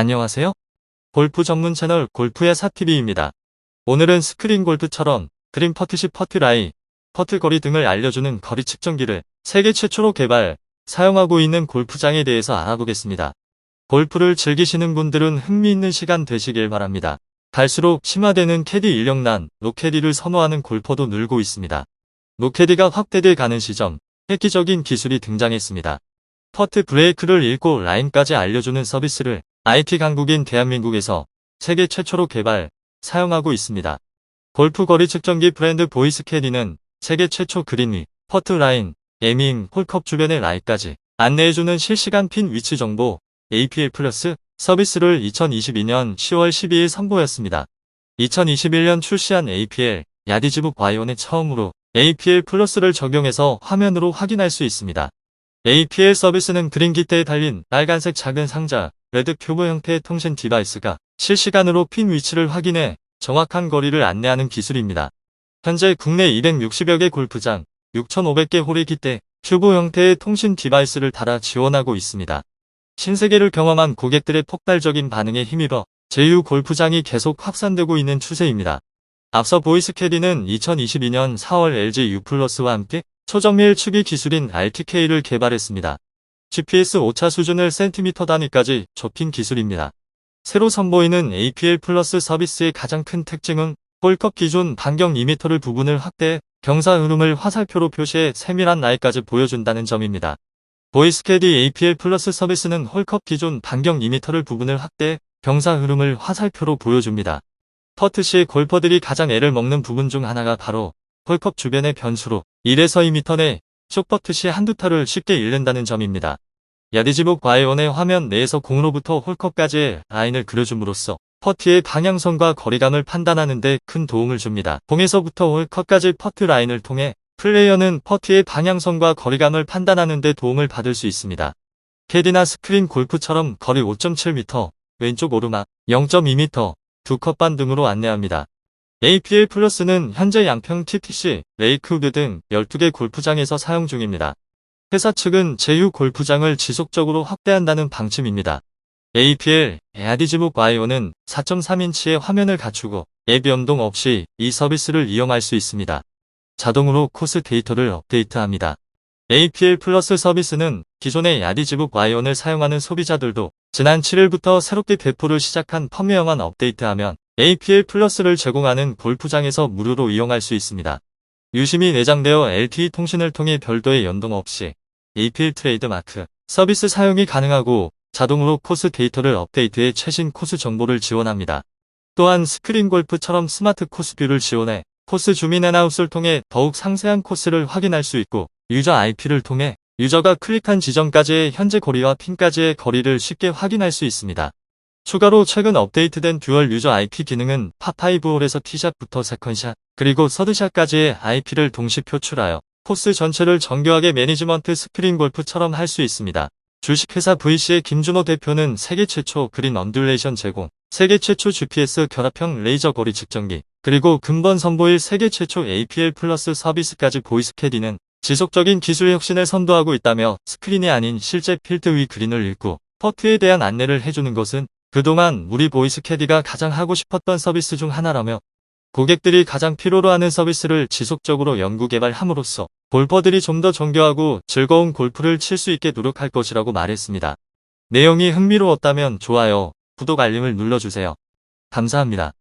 안녕하세요. 골프 전문 채널 골프의 사TV입니다. 오늘은 스크린 골프처럼 그린 퍼트시 퍼트라이, 퍼트 거리 등을 알려주는 거리 측정기를 세계 최초로 개발, 사용하고 있는 골프장에 대해서 알아보겠습니다. 골프를 즐기시는 분들은 흥미있는 시간 되시길 바랍니다. 갈수록 심화되는 캐디 인력난, 노캐디를 선호하는 골퍼도 늘고 있습니다. 노캐디가 확대돼 가는 시점, 획기적인 기술이 등장했습니다. 퍼트 브레이크를 읽고 라인까지 알려주는 서비스를 IT 강국인 대한민국에서 세계 최초로 개발, 사용하고 있습니다. 골프 거리 측정기 브랜드 보이스 캐디는 세계 최초 그린 위, 퍼트 라인, 에밍, 홀컵 주변의 라이까지 안내해주는 실시간 핀 위치 정보 APL 플러스 서비스를 2022년 10월 12일 선보였습니다. 2021년 출시한 APL 야디즈북 바이온의 처음으로 APL 플러스를 적용해서 화면으로 확인할 수 있습니다. APL 서비스는 그린 기대에 달린 빨간색 작은 상자, 레드 큐브 형태의 통신 디바이스가 실시간으로 핀 위치를 확인해 정확한 거리를 안내하는 기술입니다. 현재 국내 260여 개 골프장, 6,500개 홀이 기대 큐브 형태의 통신 디바이스를 달아 지원하고 있습니다. 신세계를 경험한 고객들의 폭발적인 반응에 힘입어 제휴 골프장이 계속 확산되고 있는 추세입니다. 앞서 보이스캐디는 2022년 4월 LG U 플러스와 함께 초정밀 추기 기술인 RTK를 개발했습니다. GPS 오차 수준을 센티미터 단위까지 좁힌 기술입니다. 새로 선보이는 APL 플러스 서비스의 가장 큰 특징은 홀컵 기준 반경 2m를 부분을 확대해 경사 흐름을 화살표로 표시해 세밀한 나이까지 보여준다는 점입니다. 보이스캐디 APL 플러스 서비스는 홀컵 기준 반경 2m를 부분을 확대해 경사 흐름을 화살표로 보여줍니다. 퍼트 시 골퍼들이 가장 애를 먹는 부분 중 하나가 바로 홀컵 주변의 변수로 1에서 2m 내 쇼퍼트 시 한두 타를 쉽게 잃는다는 점입니다. 야디지북 바이온의 화면 내에서 공으로부터 홀컵까지의 라인을 그려줌으로써 퍼트의 방향성과 거리감을 판단하는 데 큰 도움을 줍니다. 공에서부터 홀컵까지 퍼트 라인을 통해 플레이어는 퍼트의 방향성과 거리감을 판단하는 데 도움을 받을 수 있습니다. 캐디나 스크린 골프처럼 거리 5.7m, 왼쪽 오르막 0.2m, 두 컵 반 등으로 안내합니다. APL 플러스는 현재 양평 TTC, 레이크우드 등 12개 골프장에서 사용 중입니다. 회사 측은 제휴 골프장을 지속적으로 확대한다는 방침입니다. APL, 에아디즈북 바이오는 4.3인치의 화면을 갖추고 앱 연동 없이 이 서비스를 이용할 수 있습니다. 자동으로 코스 데이터를 업데이트합니다. APL 플러스 서비스는 기존의 야디즈북 바이온을 사용하는 소비자들도 지난 7일부터 새롭게 배포를 시작한 펌웨어만 업데이트하면 APL 플러스를 제공하는 골프장에서 무료로 이용할 수 있습니다. 유심히 내장되어 LTE 통신을 통해 별도의 연동 없이 APL 트레이드 마크 서비스 사용이 가능하고 자동으로 코스 데이터를 업데이트해 최신 코스 정보를 지원합니다. 또한 스크린 골프처럼 스마트 코스 뷰를 지원해 코스 주민 애나운스를 통해 더욱 상세한 코스를 확인할 수 있고 유저 IP를 통해 유저가 클릭한 지점까지의 현재 거리와 핀까지의 거리를 쉽게 확인할 수 있습니다. 추가로 최근 업데이트된 듀얼 유저 IP 기능은 파5홀에서 티샷부터 세컨샷, 그리고 서드샷까지의 IP를 동시 표출하여 코스 전체를 정교하게 매니지먼트 스크린 골프처럼 할 수 있습니다. 주식회사 VC의 김준호 대표는 세계 최초 그린 언듈레이션 제공, 세계 최초 GPS 결합형 레이저 거리 측정기, 그리고 근본 선보일 세계 최초 APL 플러스 서비스까지 보이스캐디는 지속적인 기술 혁신을 선도하고 있다며 스크린이 아닌 실제 필드 위 그린을 읽고 퍼트에 대한 안내를 해주는 것은 그동안 우리 보이스캐디가 가장 하고 싶었던 서비스 중 하나라며 고객들이 가장 필요로 하는 서비스를 지속적으로 연구 개발함으로써 골퍼들이 좀 더 정교하고 즐거운 골프를 칠 수 있게 노력할 것이라고 말했습니다. 내용이 흥미로웠다면 좋아요, 구독 알림을 눌러주세요. 감사합니다.